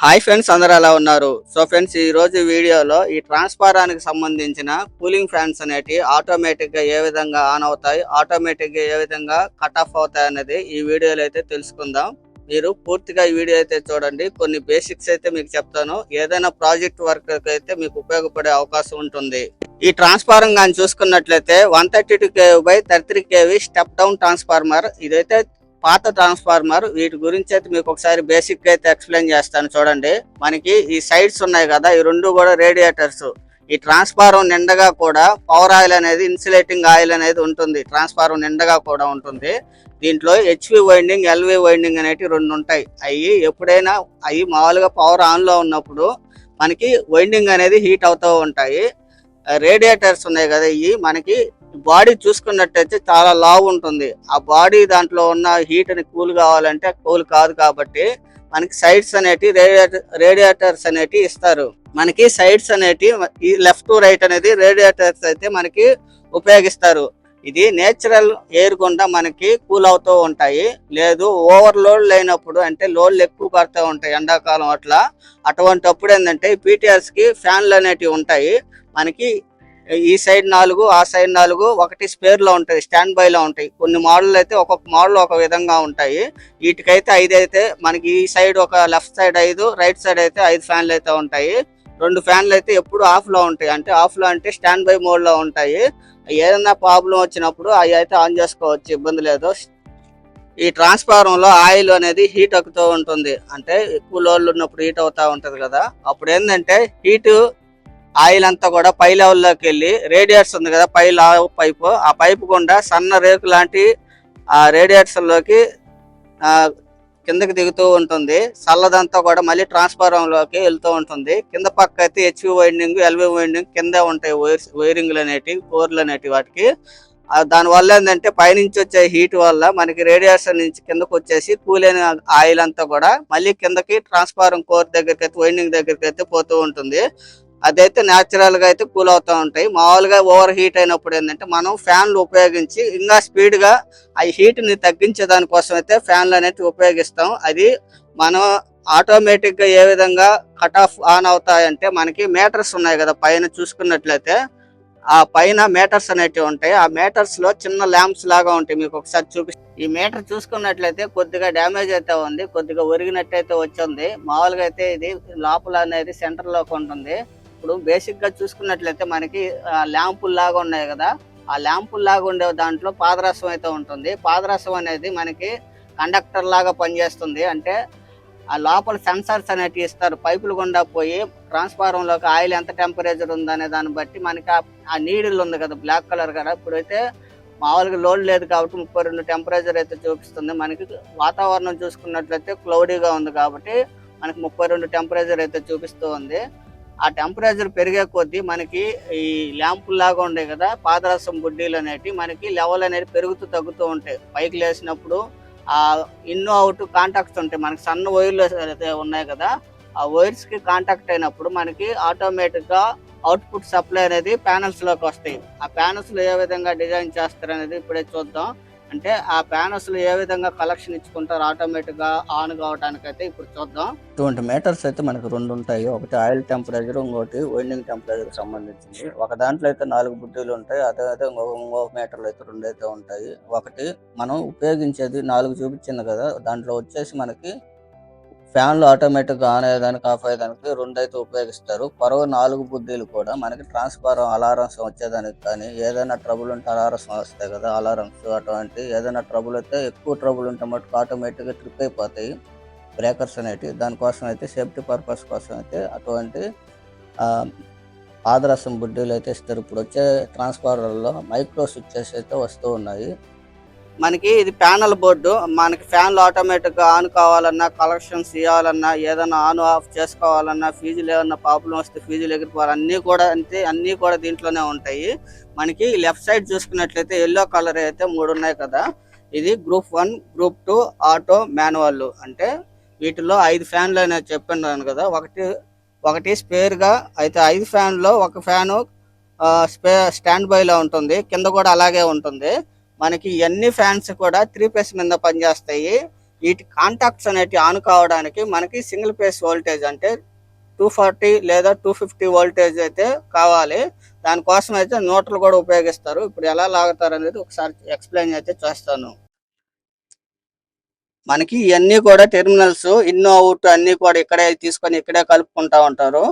Hi friends అందరూ ఎలా ఉన్నారు? సో ఫ్రెండ్స్ ఈ రోజు వీడియోలో ఈ ట్రాన్స్ఫారానికి సంబంధించిన కూలింగ్ ఫ్యాన్స్ అనేటి ఆటోమేటిక్గా ఏ విధంగా ఆన్ అవుతాయి ఆటోమేటిక్గా ఏ విధంగా కట్ ఆఫ్ అవుతాయి అనేది ఈ వీడియోలో అయితే తెలుసుకుందాం. మీరు పూర్తిగా ఈ వీడియో అయితే చూడండి. కొన్ని బేసిక్స్ అయితే మీకు చెప్తాను. ఏదైనా ప్రాజెక్ట్ వర్క్ అయితే మీకు ఉపయోగపడే అవకాశం ఉంటుంది. ఈ ట్రాన్స్ఫార్మర్ కానీ చూసుకున్నట్లయితే one thirty two KV by thirty three KV step down transformer. ఇదైతే పాత ట్రాన్స్ఫార్మర్ వీటి గురించి అయితే మీకు ఒకసారి బేసిక్ అయితే ఎక్స్ప్లెయిన్ చేస్తాను చూడండి. మనకి ఈ సైడ్స్ ఉన్నాయి కదా ఈ రెండు కూడా రేడియేటర్స్ ఈ ట్రాన్స్ఫార్మర్ నిండగా కూడా పవర్ ఆయిల్ అనేది ఇన్సులేటింగ్ ఆయిల్ అనేది ఉంటుంది. ట్రాన్స్ఫార్మర్ నిండగా కూడా ఉంటుంది. దీంట్లో హెచ్వి వైండింగ్ ఎల్వి వైండింగ్ అనేటివి రెండు ఉంటాయి. అవి ఎప్పుడైనా అవి మామూలుగా పవర్ ఆన్లో ఉన్నప్పుడు మనకి వైండింగ్ అనేది హీట్ అవుతూ ఉంటాయి. రేడియేటర్స్ ఉన్నాయి కదా ఇవి మనకి బాడీ చూసుకున్నట్టయితే చాలా లావు ఉంటుంది. ఆ బాడీ దాంట్లో ఉన్న హీట్ అని కూల్ కావాలంటే కూల్ కాదు కాబట్టి మనకి సైడ్స్ అనేటి రేడియేటర్స్ అనేటి ఇస్తారు. మనకి సైడ్స్ అనేటి ఈ లెఫ్ట్ రైట్ అనేది రేడియేటర్స్ అయితే మనకి ఉపయోగిస్తారు. ఇది నేచురల్ ఎయిర్ గుండా మనకి కూల్ అవుతూ ఉంటాయి. లేదు ఓవర్ లోడ్ లేనప్పుడు అంటే లోడ్లు ఎక్కువ పడుతూ ఉంటాయి ఎండాకాలం అట్లా. అటువంటప్పుడు ఏంటంటే పీటీఆర్స్కి ఫ్యాన్లు అనేటివి ఉంటాయి. మనకి ఈ సైడ్ నాలుగు ఆ సైడ్ నాలుగు ఒకటి స్పేర్లో ఉంటాయి స్టాండ్ బై లో ఉంటాయి. కొన్ని మోడల్ అయితే ఒక్కొక్క మోడల్ ఒక విధంగా ఉంటాయి. వీటికైతే ఐదు అయితే మనకి ఈ సైడ్ ఒక లెఫ్ట్ సైడ్ ఐదు రైట్ సైడ్ అయితే ఐదు ఫ్యాన్లు అయితే ఉంటాయి. రెండు ఫ్యాన్లు అయితే ఎప్పుడు ఆఫ్లో ఉంటాయి. అంటే ఆఫ్లో అంటే స్టాండ్ బై మోడ్లో ఉంటాయి. ఏదైనా ప్రాబ్లం వచ్చినప్పుడు అవి అయితే ఆన్ చేసుకోవచ్చు ఇబ్బంది లేదు. ఈ ట్రాన్స్ఫార్మర్లో ఆయిల్ అనేది హీట్ ఎక్కుతూ ఉంటుంది. అంటే ఎక్కువ లోడ్లు ఉన్నప్పుడు హీట్ అవుతా ఉంటది కదా. అప్పుడు ఏంటంటే హీటు ఆయిల్ అంతా కూడా పై లెవెల్లోకి వెళ్ళి రేడియేటర్స్ ఉంది కదా పై లావ్ పైపు. ఆ పైపు గుండా సన్న రేకు లాంటి ఆ రేడియేటర్స్లోకి కిందకి దిగుతూ ఉంటుంది. చల్లదంతా కూడా మళ్ళీ ట్రాన్స్ఫార్మర్లోకి వెళ్తూ ఉంటుంది. కింద పక్క అయితే హెచ్వి వైండింగ్ ఎల్వి వైండింగ్ కింద ఉంటాయి వైర్స్ వైరింగ్లు అనేటివి కోర్లు అనేటివి వాటికి. దానివల్ల దాని వల్ల ఏంటంటే పైనుంచి వచ్చే హీట్ వల్ల మనకి రేడియేషన్ నుంచి కిందకు వచ్చేసి కూలైన ఆయిల్ అంతా కూడా మళ్ళీ కిందకి ట్రాన్స్ఫార్మర్ కోర్ దగ్గరికి అయితే వైండింగ్ దగ్గరికి అయితే పోతూ ఉంటుంది. అదైతే న్యాచురల్గా అయితే కూల్ అవుతూ ఉంటాయి. మామూలుగా ఓవర్ హీట్ అయినప్పుడు ఏంటంటే మనం ఫ్యాన్లు ఉపయోగించి ఇంకా స్పీడ్గా ఆ హీట్ని తగ్గించే దానికోసం అయితే ఫ్యాన్లు అనేది ఉపయోగిస్తాం. అది మనం ఆటోమేటిక్గా ఏ విధంగా కట్ ఆఫ్ ఆన్ అవుతాయంటే మనకి మీటర్స్ ఉన్నాయి కదా పైన చూసుకున్నట్లయితే. ఆ పైన మీటర్స్ అనేటివి ఉంటాయి. ఆ మీటర్స్లో చిన్న ల్యాంప్స్ లాగా ఉంటాయి. మీకు ఒకసారి చూపి ఈ మీటర్ చూసుకున్నట్లయితే కొద్దిగా డ్యామేజ్ అయితే ఉంది. కొద్దిగా ఒరిగినట్టయితే వచ్చింది. మామూలుగా అయితే ఇది లోపల అనేది సెంటర్లోకి ఉంటుంది. ఇప్పుడు బేసిక్గా చూసుకున్నట్లయితే మనకి ల్యాంపుల్ లాగా ఉన్నాయి కదా. ఆ ల్యాంపుల్ లాగా ఉండే దాంట్లో పాదరసం అయితే ఉంటుంది. పాదరసం అనేది మనకి కండక్టర్ లాగా పనిచేస్తుంది. అంటే ఆ లోపల సెన్సార్స్ అనేటివి ఇస్తారు. పైపులు గుండా పోయి ట్రాన్స్ఫార్మర్ ఆయిల్ ఎంత టెంపరేచర్ ఉందనే దాన్ని బట్టి మనకి ఆ- ఆ నీడిల్ ఉంది కదా బ్లాక్ కలర్ కదా. ఇప్పుడైతే మామూలుగా లోడ్ లేదు కాబట్టి ముప్పై రెండు టెంపరేచర్ అయితే చూపిస్తుంది. మనకి వాతావరణం చూసుకున్నట్లయితే క్లౌడీగా ఉంది కాబట్టి మనకి ముప్పై రెండు టెంపరేచర్ అయితే చూపిస్తూ ఉంది. ఆ టెంపరేచర్ పెరిగే కొద్దీ మనకి ఈ ల్యాంపులు లాగా ఉండే కదా పాదరసం బుడ్డీలు అనేటివి మనకి లెవెల్ అనేది పెరుగుతూ తగ్గుతూ ఉంటాయి. పైకి లేసినప్పుడు ఆ ఇన్ అవుట్ కాంటాక్ట్స్ ఉంటాయి. మనకి సన్న వైర్లు అయితే ఉన్నాయి కదా ఆ వైర్స్కి కాంటాక్ట్ అయినప్పుడు మనకి ఆటోమేటిక్గా అవుట్పుట్ సప్లై అనేది ప్యానల్స్లోకి వస్తాయి. ఆ ప్యానల్స్లో ఏ విధంగా డిజైన్ చేస్తారు అనేది ఇప్పుడే చూద్దాం. అంటే ఆ ప్యానల్స్లో ఏ విధంగా కలెక్షన్ ఇచ్చుకుంటారు ఆటోమేటిక్గా ఆన్ కావడానికి అయితే ఇప్పుడు చూద్దాం. ఇటువంటి మీటర్స్ అయితే మనకు రెండు ఉంటాయి. ఒకటి ఆయిల్ టెంపరేచర్ ఇంకోటి వైండింగ్ టెంపరేచర్ సంబంధించింది. ఒక దాంట్లో అయితే నాలుగు బుడ్డీలు ఉంటాయి. అదే అయితే ఇంకొక ఇంకొక మీటర్లు అయితే రెండు అయితే ఉంటాయి. ఒకటి మనం ఉపయోగించేది నాలుగు చూపించింది కదా దాంట్లో వచ్చేసి మనకి ఫ్యాన్లు ఆటోమేటిక్గా ఆన్ అయ్యేదానికి ఆఫ్ అయ్యేదానికి రెండు అయితే ఉపయోగిస్తారు. పరవ నాలుగు బుద్ధీలు కూడా మనకి ట్రాన్స్ఫారం అలారమ్స్ వచ్చేదానికి కానీ ఏదైనా ట్రబుల్ ఉంటే అలారమ్స్ వస్తాయి కదా అలారమ్స్ అటువంటి ఏదైనా ట్రబుల్ అయితే ఎక్కువ ట్రబుల్ ఉంటే మటుకు ఆటోమేటిక్గా ట్రిప్ అయిపోతాయి బ్రేకర్స్ అనేటివి. దానికోసం అయితే సేఫ్టీ పర్పస్ కోసం అయితే అటువంటి ఆదరసం పాదరసం బుడ్డీలు అయితే ఇస్తారు. ఇప్పుడు వచ్చే ట్రాన్స్ఫార్మర్లో మైక్రో స్విచ్చెస్ అయితే వస్తూ ఉన్నాయి. మనకి ఇది ప్యానల్ బోర్డు. మనకి ఫ్యాన్లు ఆటోమేటిక్గా ఆన్ కావాలన్నా కలెక్షన్స్ ఇవ్వాలన్నా ఏదైనా ఆన్ ఆఫ్ చేసుకోవాలన్నా ఫీజులు ఏమన్నా ప్రాబ్లం వస్తే ఫీజులు ఎగిరిపోవాలి. అన్నీ కూడా అంతే అన్నీ కూడా దీంట్లోనే ఉంటాయి. మనకి లెఫ్ట్ సైడ్ చూసుకున్నట్లయితే ఎల్లో కలర్ అయితే మూడు ఉన్నాయి కదా. ఇది group one group two auto manual. అంటే వీటిలో ఐదు ఫ్యాన్లు అనేది చెప్పాను కదా. ఒకటి ఒకటి స్పేర్గా అయితే ఐదు ఫ్యాన్లో ఒక ఫ్యాను స్పే స్టాండ్ బైలో ఉంటుంది. కింద కూడా అలాగే ఉంటుంది. మనకి ఎన్ని ఫ్యాన్స్ కూడా త్రీ ఫేస్ మీద పనిచేస్తాయి. వీటి కాంటాక్ట్స్ అనేటివి ఆన్ కావడానికి మనకి సింగిల్ ఫేస్ వోల్టేజ్ అంటే టూ ఫార్టీ లేదా టూ ఫిఫ్టీ వోల్టేజ్ అయితే కావాలి. దానికోసం అయితే నోట్లు కూడా ఉపయోగిస్తారు. ఇప్పుడు ఎలా లాగుతారు అనేది ఒకసారి ఎక్స్ప్లెయిన్ అయితే చేస్తాను. మనకి ఇవన్నీ కూడా టెర్మినల్స్ ఇన్ అవుట్ అన్ని కూడా ఇక్కడే తీసుకొని ఇక్కడే కలుపుకుంటా ఉంటారు.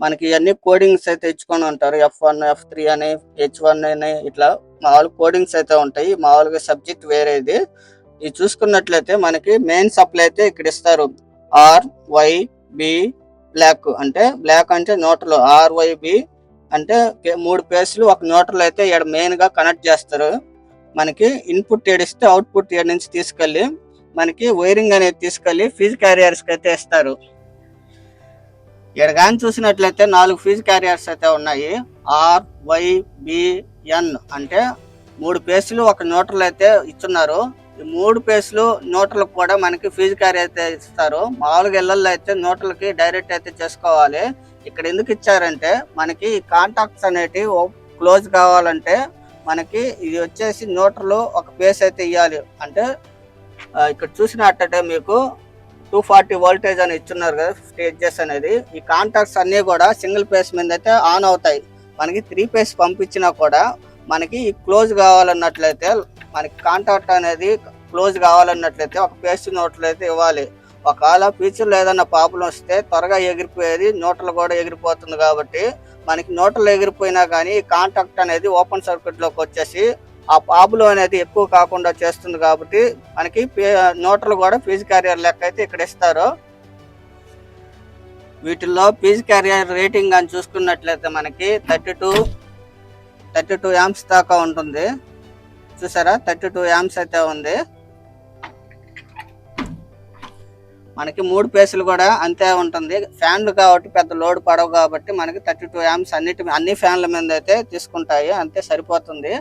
మనకి ఇవన్నీ కోడింగ్స్ అయితే ఇచ్చుకొని ఉంటారు. ఎఫ్ వన్ ఎఫ్ త్రీ అని హెచ్ వన్ అని ఇట్లా మామూలు కోడింగ్స్ అయితే ఉంటాయి. మామూలుగా సబ్జెక్ట్ వేరేది. ఇది చూసుకున్నట్లయితే మనకి మెయిన్ సప్లై అయితే ఇక్కడ ఇస్తారు. ఆర్ వై బి బ్లాక్ అంటే బ్లాక్ అంటే నోటలు ఆర్ వై బి అంటే మూడు పేస్లు ఒక నోటలు అయితే ఇక్కడ మెయిన్గా కనెక్ట్ చేస్తారు. మనకి ఇన్పుట్ ఏడిస్తే అవుట్పుట్ ఏడు నుంచి తీసుకెళ్ళి మనకి వైరింగ్ అనేది తీసుకెళ్ళి ఫీజ్ క్యారియర్స్కి అయితే ఇస్తారు. ఇక్కడ కానీ చూసినట్లయితే నాలుగు ఫీజ్ క్యారియర్స్ అయితే ఉన్నాయి. ఆర్ వై బి ఎన్ అంటే మూడు పేస్లు ఒక న్యూట్రల్ అయితే ఇస్తున్నారు ఈ మూడు పేస్లు న్యూట్రల్ కూడా మనకి ఫీజు క్యారీ అయితే ఇస్తారు. మామూలుగా ఇళ్ళల్లో అయితే న్యూటర్లకి డైరెక్ట్ అయితే చేసుకోవాలి. ఇక్కడ ఎందుకు ఇచ్చారంటే మనకి ఈ కాంటాక్ట్స్ అనేటివి క్లోజ్ కావాలంటే మనకి ఇది వచ్చేసి న్యూట్రల్ ఒక పేస్ అయితే ఇవ్వాలి అంటే ఇక్కడ చూసినట్టయితే మీకు టూ ఫార్టీ వోల్టేజ్ అని ఇచ్చున్నారు కదా స్టేజెస్ అనేది. ఈ కాంటాక్ట్స్ అన్నీ కూడా సింగిల్ పేస్ మీద అయితే ఆన్ అవుతాయి. మనకి త్రీ ఫేస్ పంపించినా కూడా మనకి క్లోజ్ కావాలన్నట్లయితే మనకి కాంటాక్ట్ అనేది క్లోజ్ కావాలన్నట్లయితే ఒక పేస్ట్ నోట్లయితే ఇవ్వాలి. ఒకవేళ ఫ్యూచర్లో ఏదైనా ప్రాబ్లం వస్తే త్వరగా ఎగిరిపోయేది నోట్లు కూడా ఎగిరిపోతుంది కాబట్టి మనకి నోట్లు ఎగిరిపోయినా కానీ ఈ కాంటాక్ట్ అనేది ఓపెన్ సర్క్యూట్లోకి వచ్చేసి ఆ పాబులు అనేది ఎక్కువ కాకుండా చేస్తుంది కాబట్టి మనకి నోట్లు కూడా ఫీజు క్యారియర్ లెక్క అయితే ఇక్కడ ఇస్తారు. వీటిల్లో పీజ్ క్యారియర్ రేటింగ్ అని చూసుకున్నట్లయితే మనకి thirty two thirty two amps దాకా ఉంటుంది. చూసారా? థర్టీ టూ యామ్స్ అయితే ఉంది. మనకి మూడు పేసులు కూడా అంతే ఉంటుంది. ఫ్యాన్లు కాబట్టి పెద్ద లోడ్ పడవు కాబట్టి మనకి థర్టీ టూ యామ్స్ అన్నిటి అన్ని ఫ్యాన్ల మీద అయితే తీసుకుంటాయి. అంతే సరిపోతుంది.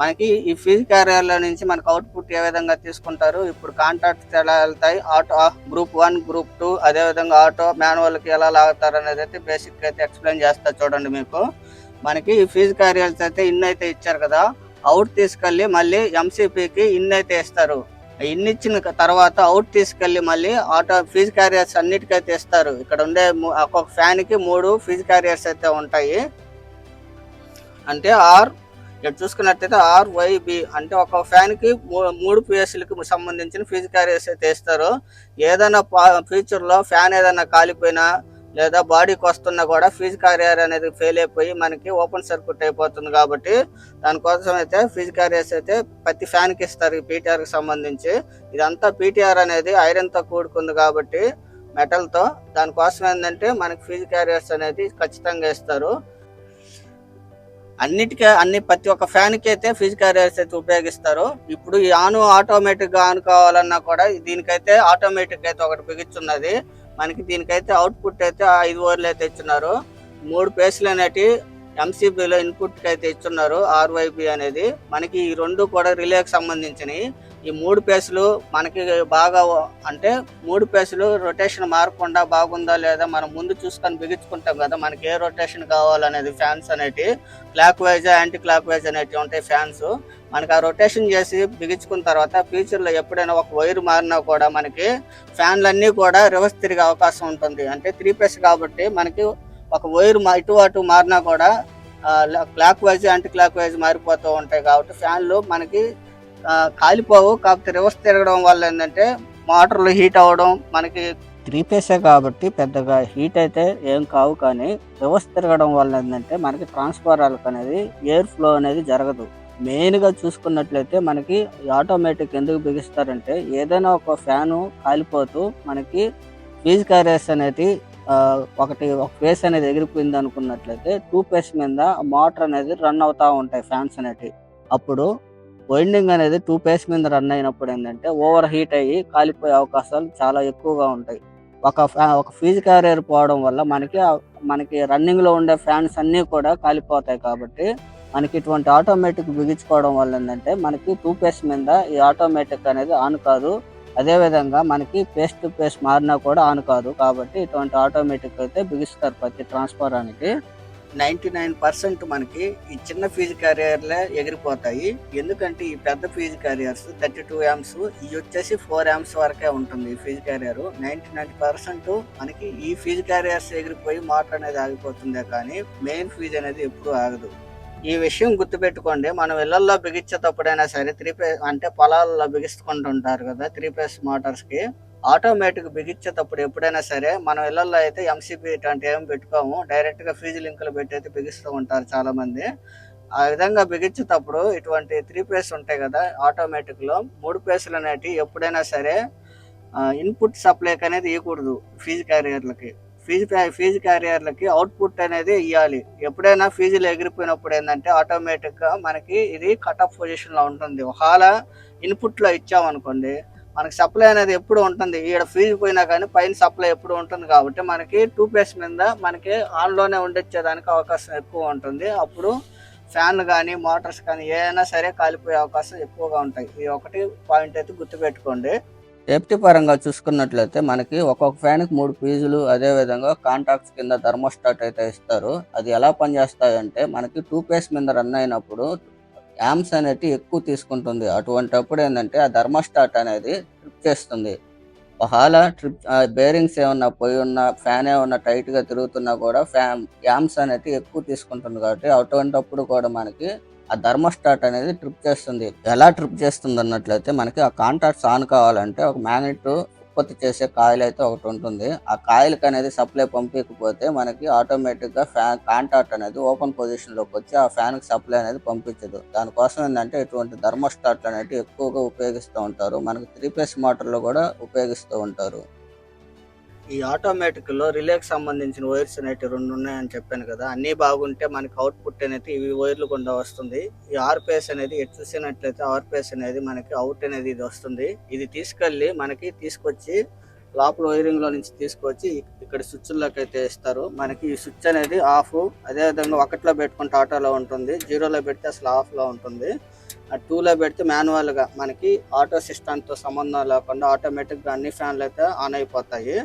మనకి ఈ ఫీజు క్యారియర్ల నుంచి మనకు అవుట్పుట్ ఏ విధంగా తీసుకుంటారు? ఇప్పుడు కాంట్రాక్ట్స్ ఎలా వెళ్తాయి? Auto group one group two అదే విధంగా ఆటో మాన్యువల్కి ఎలా లాగుతారు అనేది అయితే బేసిక్ అయితే ఎక్స్ప్లెయిన్ చేస్తా చూడండి మీకు. మనకి ఈ ఫీజు క్యారియర్స్ అయితే ఇన్ అయితే ఇచ్చారు కదా. అవుట్ తీసుకెళ్ళి మళ్ళీ ఎంసీపీకి ఇన్ అయితే ఇస్తారు. ఇన్ ఇచ్చిన తర్వాత అవుట్ తీసుకెళ్ళి మళ్ళీ ఆటో ఫీజు క్యారియర్స్ అన్నిటికైతే ఇస్తారు. ఇక్కడ ఉండే ఒక్కొక్క ఫ్యాన్కి మూడు ఫీజు క్యారియర్స్ అయితే ఉంటాయి. అంటే ఆర్ ఇక్కడ చూసుకున్నట్టయితే ఆర్ వైబి అంటే ఒక ఫ్యాన్కి మూ- మూడు పిఎస్లకు సంబంధించిన ఫీజు క్యారియర్స్ అయితే ఇస్తారు. ఏదైనా ఫ్యూచర్లో ఫ్యాన్ ఏదైనా కాలిపోయినా లేదా బాడీకి వస్తున్నా కూడా ఫీజు క్యారియర్ అనేది ఫెయిల్ అయిపోయి మనకి ఓపెన్ సర్క్యూట్ అయిపోతుంది కాబట్టి దానికోసం అయితే ఫీజు క్యారియర్స్ అయితే ప్రతి ఫ్యాన్కి ఇస్తారు ఈ పీటీఆర్కి సంబంధించి. ఇదంతా పీటీఆర్ అనేది ఐరన్తో కూడుకుంది కాబట్టి మెటల్తో. దానికోసం ఏంటంటే మనకి ఫీజు క్యారియర్స్ అనేది ఖచ్చితంగా ఇస్తారు. అన్నిటికీ అన్ని ప్రతి ఒక్క ఫ్యాన్కి అయితే ఫీజు క్యారియర్స్ అయితే ఉపయోగిస్తారు. ఇప్పుడు ఈ ఆన్ ఆటోమేటిక్గా ఆన్ కావాలన్నా కూడా దీనికైతే ఆటోమేటిక్ అయితే ఒకటి బిగించున్నది. మనకి దీనికైతే అవుట్పుట్ అయితే ఐదు ఓవర్లు అయితే ఇచ్చున్నారు. మూడు పేస్లు అనేటి ఎంసీబీలో ఇన్పుట్ అయితే ఇచ్చున్నారు ఆర్వైబి అనేది. మనకి ఈ రెండు కూడా రిలేకి సంబంధించినవి. ఈ మూడు పేసులు మనకి బాగా అంటే మూడు పేసులు రొటేషన్ మారకుండా బాగుందా లేదా మనం ముందు చూసుకొని బిగించుకుంటాం కదా మనకి ఏ రొటేషన్ కావాలనేది ఫ్యాన్స్ అనేటి clockwise anti clock wise అనేటివి ఉంటాయి ఫ్యాన్స్ మనకి ఆ రొటేషన్ చేసి బిగించుకున్న తర్వాత ఫ్యూచర్లో ఎప్పుడైనా ఒక వైర్ మారినా కూడా మనకి ఫ్యాన్లన్నీ కూడా రివర్స్ తిరిగే అవకాశం ఉంటుంది. అంటే త్రీ పేస్ కాబట్టి మనకి ఒక వైర్ మా- ఇటు అటు మారినా కూడా clockwise anti clock wise మారిపోతూ ఉంటాయి కాబట్టి ఫ్యాన్లు మనకి కాలిపోవు. కాకపోతే రివర్స్ తిరగడం వల్ల ఏంటంటే మోటార్లు హీట్ అవ్వడం మనకి త్రీ పేసే కాబట్టి పెద్దగా హీట్ అయితే ఏం కావు. కానీ రివర్స్ తిరగడం వల్ల ఏంటంటే మనకి ట్రాన్స్ఫారాలకు అనేది ఎయిర్ ఫ్లో అనేది జరగదు. మెయిన్గా చూసుకున్నట్లయితే మనకి ఆటోమేటిక్ ఎందుకు బిగిస్తారంటే ఏదైనా ఒక ఫ్యాను కాలిపోతూ మనకి ఫీజ్ క్యారియర్స్ అనేది ఒకటి ఒక ఫేస్ అనేది ఎగిరిపోయింది అనుకున్నట్లయితే టూ పేస్ మీద మోటార్ అనేది రన్ అవుతూ ఉంటాయి ఫ్యాన్స్ అనేటివి. అప్పుడు వైండింగ్ అనేది టూ పేస్ మీద రన్ అయినప్పుడు ఏంటంటే ఓవర్ హీట్ అయ్యి కాలిపోయే అవకాశాలు చాలా ఎక్కువగా ఉంటాయి. ఒక ఫ్యా- ఒక ఫీజ్ క్యారియర్ పోవడం వల్ల మనకి మనకి రన్నింగ్లో ఉండే ఫ్యాన్స్ అన్నీ కూడా కాలిపోతాయి కాబట్టి మనకి ఇటువంటి ఆటోమేటిక్ బిగించుకోవడం వల్ల ఏంటంటే మనకి టూ పేస్ మీద ఈ ఆటోమేటిక్ అనేది ఆన్ కాదు. అదే విధంగా మనకి పేస్ టు పేస్ మారినా కూడా ఆన్ కాదు కాబట్టి ఇటువంటి ఆటోమేటిక్ అయితే బిగిస్తారు ప్రతి ట్రాన్స్ఫారానికి నైంటీ నైన్ పర్సెంట్ మనకి ఈ చిన్న ఫీజు క్యారియర్లే ఎగిరిపోతాయి. ఎందుకంటే ఈ పెద్ద fuse carriers thirty two amps ఇవి వచ్చేసి ఫోర్ యామ్స్ వరకే ఉంటుంది ఈ fuse carrier. Ninety nine percent మనకి ఈ ఫీజు క్యారియర్స్ ఎగిరిపోయి మోటార్ అనేది ఆగిపోతుందే కానీ మెయిన్ ఫీజు అనేది ఎప్పుడూ ఆగదు. ఈ విషయం గుర్తుపెట్టుకోండి మనం ఇళ్ళలో బిగించేటప్పుడైనా సరే త్రీ ఫేస్ అంటే పొలాల్లో బిగిస్తుంటుంటారు కదా త్రీ పేస్ మోటార్స్కి ఆటోమేటిక్ బిగించేటప్పుడు ఎప్పుడైనా సరే మనం ఇళ్ళలో అయితే ఎంసీబీ ఇట్లాంటి ఏం పెట్టుకోము. డైరెక్ట్గా ఫీజు లింకులు పెట్టి అయితే బిగిస్తూ ఉంటారు చాలామంది. ఆ విధంగా బిగించేటప్పుడు ఇటువంటి త్రీ పేస్ ఉంటాయి కదా ఆటోమేటిక్లో మూడు పేసులు అనేటివి ఎప్పుడైనా సరే ఇన్పుట్ సప్లైకి అనేది ఇవ్వకూడదు ఫీజు క్యారియర్లకి ఫీజు ఫీజు క్యారియర్లకి అవుట్పుట్ అనేది ఇవ్వాలి ఎప్పుడైనా ఫీజులు ఎగిరిపోయినప్పుడు ఏంటంటే ఆటోమేటిక్గా మనకి ఇది కట్ ఆఫ్ పొజిషన్లో ఉంటుంది. ఒకవేళ ఇన్పుట్లో ఇచ్చామనుకోండి మనకి సప్లై అనేది ఎప్పుడు ఉంటుంది? ఈడ ఫీజు పోయినా కానీ పైన సప్లై ఎప్పుడు ఉంటుంది? కాబట్టి మనకి టూ పేస్ మీద మనకి ఆన్లోనే ఉండిచ్చేదానికి అవకాశం ఎక్కువ ఉంటుంది. అప్పుడు ఫ్యాన్లు కానీ మోటార్స్ కానీ ఏదైనా సరే కాలిపోయే అవకాశం ఎక్కువగా ఉంటాయి. ఈ ఒకటి పాయింట్ అయితే గుర్తుపెట్టుకోండి. సేఫ్టీ పరంగా చూసుకున్నట్లయితే మనకి ఒక్కొక్క ఫ్యాన్కి మూడు ఫీజులు అదే విధంగా కింద థర్మోస్టాట్ అయితే ఇస్తారు. అది ఎలా పనిచేస్తాయంటే మనకి టూ పేస్ మీద రన్ అయినప్పుడు యామ్స్ అనేటి ఎక్కువ తీసుకుంటుంది. అటువంటి అప్పుడు ఏంటంటే ఆ ధర్మస్టాట్ అనేది ట్రిప్ చేస్తుంది. ఒకవేళ ట్రిప్ బేరింగ్స్ ఏమన్నా పోయి ఉన్న ఫ్యాన్ ఏమన్నా టైట్గా తిరుగుతున్నా కూడా ఫ్యామ్ యామ్స్ అనేది ఎక్కువ తీసుకుంటుంది కాబట్టి అటువంటిప్పుడు కూడా మనకి ఆ ధర్మస్టాట్ అనేది ట్రిప్ చేస్తుంది. ఎలా ట్రిప్ చేస్తుంది అన్నట్లయితే మనకి ఆ కాంటాక్ట్స్ ఆన్ కావాలంటే ఒక మ్యాగ్నెట్ ఉత్పత్తి చేసే కాయిల్ అయితే ఒకటి ఉంటుంది. ఆ కాయిల్కి అనేది సప్లై పంపించకపోతే మనకి ఆటోమేటిక్గా ఫ్యాన్ కాంటాక్ట్ అనేది ఓపెన్ పొజిషన్లోకి వచ్చి ఆ ఫ్యాన్కి సప్లై అనేది పంపించదు. దానికోసం ఏంటంటే ఇటువంటి థర్మోస్టాట్ అనేది ఎక్కువగా ఉపయోగిస్తూ ఉంటారు. మనకి త్రీ ఫేస్ మోటార్లు కూడా ఉపయోగిస్తూ ఉంటారు. ఈ ఆటోమేటిక్లో రిలేకి సంబంధించిన వైర్స్ అనేవి రెండు ఉన్నాయని చెప్పాను కదా అన్ని బాగుంటే మనకి అవుట్పుట్ అనేది ఇవి వైర్లు గుండా వస్తుంది. ఈ ఆర్పిఎస్ అనేది ఎటు చూసినట్లయితే ఆర్పిఎస్ అనేది మనకి అవుట్ అనేది ఇది వస్తుంది. ఇది తీసుకెళ్ళి మనకి తీసుకొచ్చి లోపల వైరింగ్లో నుంచి తీసుకొచ్చి ఇక్కడ స్విచ్లోకి అయితే ఇస్తారు. మనకి ఈ స్విచ్ అనేది ఆఫ్ అదే విధంగా ఒకటిలో పెట్టుకుంటే ఆటోలో ఉంటుంది జీరోలో పెడితే అసలు ఆఫ్లో ఉంటుంది. ఆ టూలో పెడితే మాన్యువల్గా మనకి ఆటో సిస్టంతో సంబంధం లేకుండా ఆటోమేటిక్గా అన్ని ఫ్యాన్లు అయితే ఆన్ అయిపోతాయి.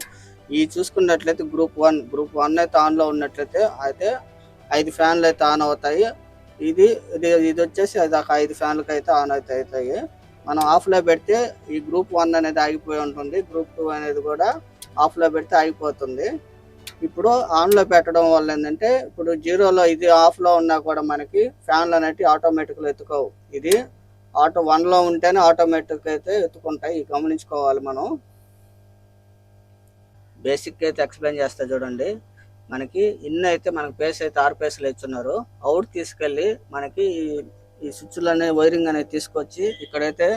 ఈ చూసుకున్నట్లయితే గ్రూప్ వన్ గ్రూప్ వన్ అయితే ఆన్లో ఉన్నట్లయితే అయితే ఐదు ఫ్యాన్లు అయితే ఆన్ అవుతాయి. ఇది ఇది ఇది వచ్చేసి అది ఒక ఐదు ఫ్యాన్లకు అయితే ఆన్ అయితే అవుతాయి. మనం ఆఫ్లో పెడితే ఈ గ్రూప్ వన్ అనేది ఆగిపోయి ఉంటుంది. గ్రూప్ టూ అనేది కూడా ఆఫ్లో పెడితే ఆగిపోతుంది. ఇప్పుడు ఆన్లో పెట్టడం వల్ల ఏంటంటే ఇప్పుడు జీరోలో ఇది ఆఫ్లో ఉన్నా కూడా మనకి ఫ్యాన్లు అనేవి ఆటోమేటిక్లో ఎత్తుకోవు. ఇది ఆటో వన్లో ఉంటేనే ఆటోమేటిక్ అయితే ఎత్తుకుంటాయి. గమనించుకోవాలి మనం. బేసిక్ అయితే ఎక్స్ప్లెయిన్ చేస్తా చూడండి. మనకి ఇన్ అయితే మనకి పేస్ అయితే ఆరు పేసులు ఇచ్చున్నారు. అవుట్ తీసుకెళ్ళి మనకి ఈ- స్విచ్లు అనే వైరింగ్ అనేది తీసుకొచ్చి ఇక్కడైతే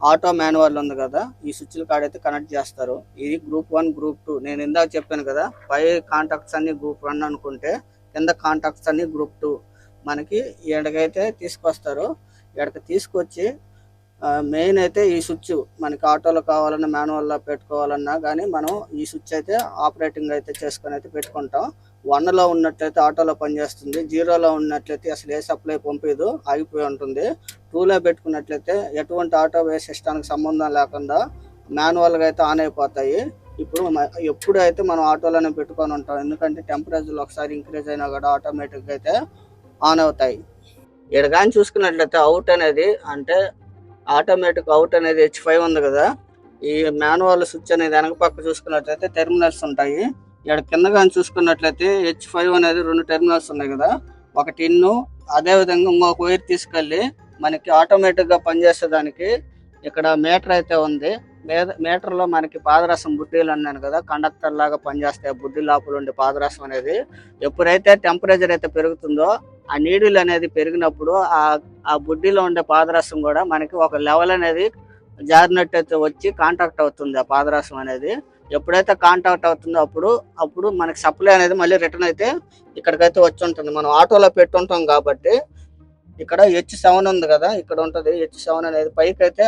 ఆటో మాన్యువల్ ఉంది కదా ఈ స్విచ్ల కాడైతే కనెక్ట్ చేస్తారు. ఇది గ్రూప్ వన్ గ్రూప్ టూ. నేను ఇందాక చెప్పాను కదా పై కాంటాక్ట్స్ అన్ని గ్రూప్ వన్ అనుకుంటే కింద కాంటాక్ట్స్ అన్ని గ్రూప్ టూ. మనకి ఎక్కడికైతే తీసుకొస్తారు. ఎక్కడికి తీసుకొచ్చి మెయిన్ అయితే ఈ స్విచ్ మనకి ఆటోలో కావాలన్నా మాన్యువల్లో పెట్టుకోవాలన్నా కానీ మనం ఈ స్విచ్ అయితే ఆపరేటింగ్ అయితే చేసుకొని అయితే పెట్టుకుంటాం. వన్లో ఉన్నట్లయితే ఆటోలో పనిచేస్తుంది జీరోలో ఉన్నట్లయితే అసలు ఏ సప్లై పంపించదు ఆగిపోయి ఉంటుంది. టూలో పెట్టుకున్నట్లయితే ఎటువంటి ఆటో వే సిస్టానికి సంబంధం లేకుండా మాన్యువల్గా అయితే ఆన్ అయిపోతాయి. ఇప్పుడు ఎప్పుడైతే మనం ఆటోలోనే పెట్టుకొని ఉంటాం ఎందుకంటే టెంపరేచర్లు ఒకసారి ఇంక్రీజ్ అయినా కూడా ఆటోమేటిక్గా అయితే ఆన్ అవుతాయి. ఇక్కడ కానీ చూసుకున్నట్లయితే అవుట్ అనేది అంటే ఆటోమేటిక్ అవుట్ అనేది హెచ్ ఫైవ్ ఉంది కదా. ఈ మాన్యువల్ స్విచ్ అనేది వెనక పక్క చూసుకున్నట్లయితే టెర్మినల్స్ ఉంటాయి. ఇక్కడ కింద కానీ చూసుకున్నట్లయితే హెచ్ ఫైవ్ అనేది రెండు టెర్మినల్స్ ఉన్నాయి కదా. ఒకటి ఇన్ను అదే విధంగా ఇంకొక వైర్ తీసుకెళ్ళి మనకి ఆటోమేటిక్గా పనిచేసేదానికి ఇక్కడ మీటర్ అయితే ఉంది. మీటర్లో మనకి పాదరసం బుడ్డీలు అన్నాను కదా కండక్టర్ లాగా పనిచేస్తాయి ఆ బుడ్డి లోపల ఉండే పాదరసం అనేది. ఎప్పుడైతే టెంపరేచర్ అయితే పెరుగుతుందో ఆ నీడిల్ అనేది పెరిగినప్పుడు ఆ ఆ బుడ్డిలో ఉండే పాదరసం కూడా మనకి ఒక లెవెల్ అనేది జారినట్టు అయితే వచ్చి కాంటాక్ట్ అవుతుంది ఆ పాదరసం అనేది. ఎప్పుడైతే కాంటాక్ట్ అవుతుందో అప్పుడు అప్పుడు మనకి సప్లై అనేది మళ్ళీ రిటర్న్ అయితే ఇక్కడికైతే వచ్చి ఉంటుంది. మనం ఆటోలో పెట్టుంటాం కాబట్టి ఇక్కడ హెచ్ సెవెన్ ఉంది కదా ఇక్కడ ఉంటుంది హెచ్ సెవెన్ అనేది. పైకి అయితే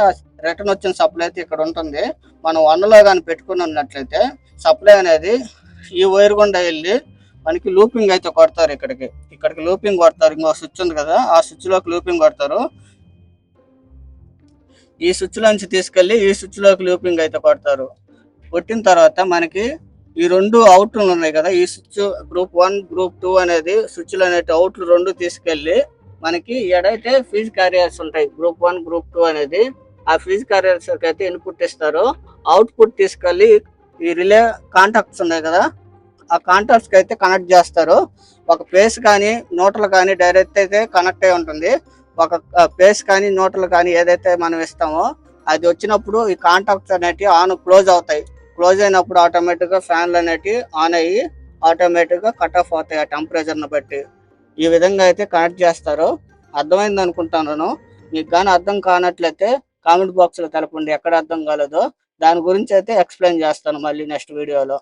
రిటర్న్ వచ్చిన సప్లై అయితే ఇక్కడ ఉంటుంది. మనం వన్లో కానీ పెట్టుకుని ఉన్నట్లయితే సప్లై అనేది ఈ వైర్ గుండా వెళ్ళి మనకి లూపింగ్ అయితే కొడతారు ఇక్కడికి. ఇక్కడికి లూపింగ్ కొడతారు. ఇంకో స్విచ్ ఉంది కదా ఆ స్విచ్లోకి లూపింగ్ కొడతారు. ఈ స్విచ్ నుంచి తీసుకెళ్ళి ఈ స్విచ్లోకి లూపింగ్ అయితే కొడతారు. కొట్టిన తర్వాత మనకి ఈ రెండు అవుట్లు ఉన్నాయి కదా ఈ switch group one group two అనేది స్విచ్లు అనేటి అవుట్లు రెండు తీసుకెళ్ళి మనకి ఎడైతే ఫీజ్ క్యారియర్స్ ఉంటాయి గ్రూప్ వన్ గ్రూప్ టూ అనేది ఆ ఫీజ్ క్యారియర్స్ అయితే ఇన్పుట్ ఇస్తారు అవుట్పుట్ తీసుకెళ్ళి ఈ రిలే కాంటాక్ట్స్ ఉన్నాయి కదా ఆ కాంటాక్ట్స్కి అయితే కనెక్ట్ చేస్తారు. ఒక పేస్ కానీ నోట్లు కానీ డైరెక్ట్ అయితే కనెక్ట్ అయి ఉంటుంది. ఒక పేస్ కానీ నోట్లు కానీ ఏదైతే మనం ఇస్తామో అది వచ్చినప్పుడు ఈ కాంటాక్ట్స్ అనేటివి ఆన్ క్లోజ్ అవుతాయి. క్లోజ్ అయినప్పుడు ఆటోమేటిక్గా ఫ్యాన్లు అనేటివి ఆన్ అయ్యి ఆటోమేటిక్గా కట్ ఆఫ్ అవుతాయి ఆ టెంపరేచర్ని బట్టి. ఈ విధంగా అయితే కనెక్ట్ చేస్తారు అర్థమైంది అనుకుంటున్నాను మీకు కానీ అర్థం కానట్లయితే కామెంట్ బాక్స్లో తెలపండి ఎక్కడ అర్థం కాలేదో. దాని గురించి అయితే ఎక్స్ప్లెయిన్ చేస్తాను మళ్ళీ నెక్స్ట్ వీడియోలో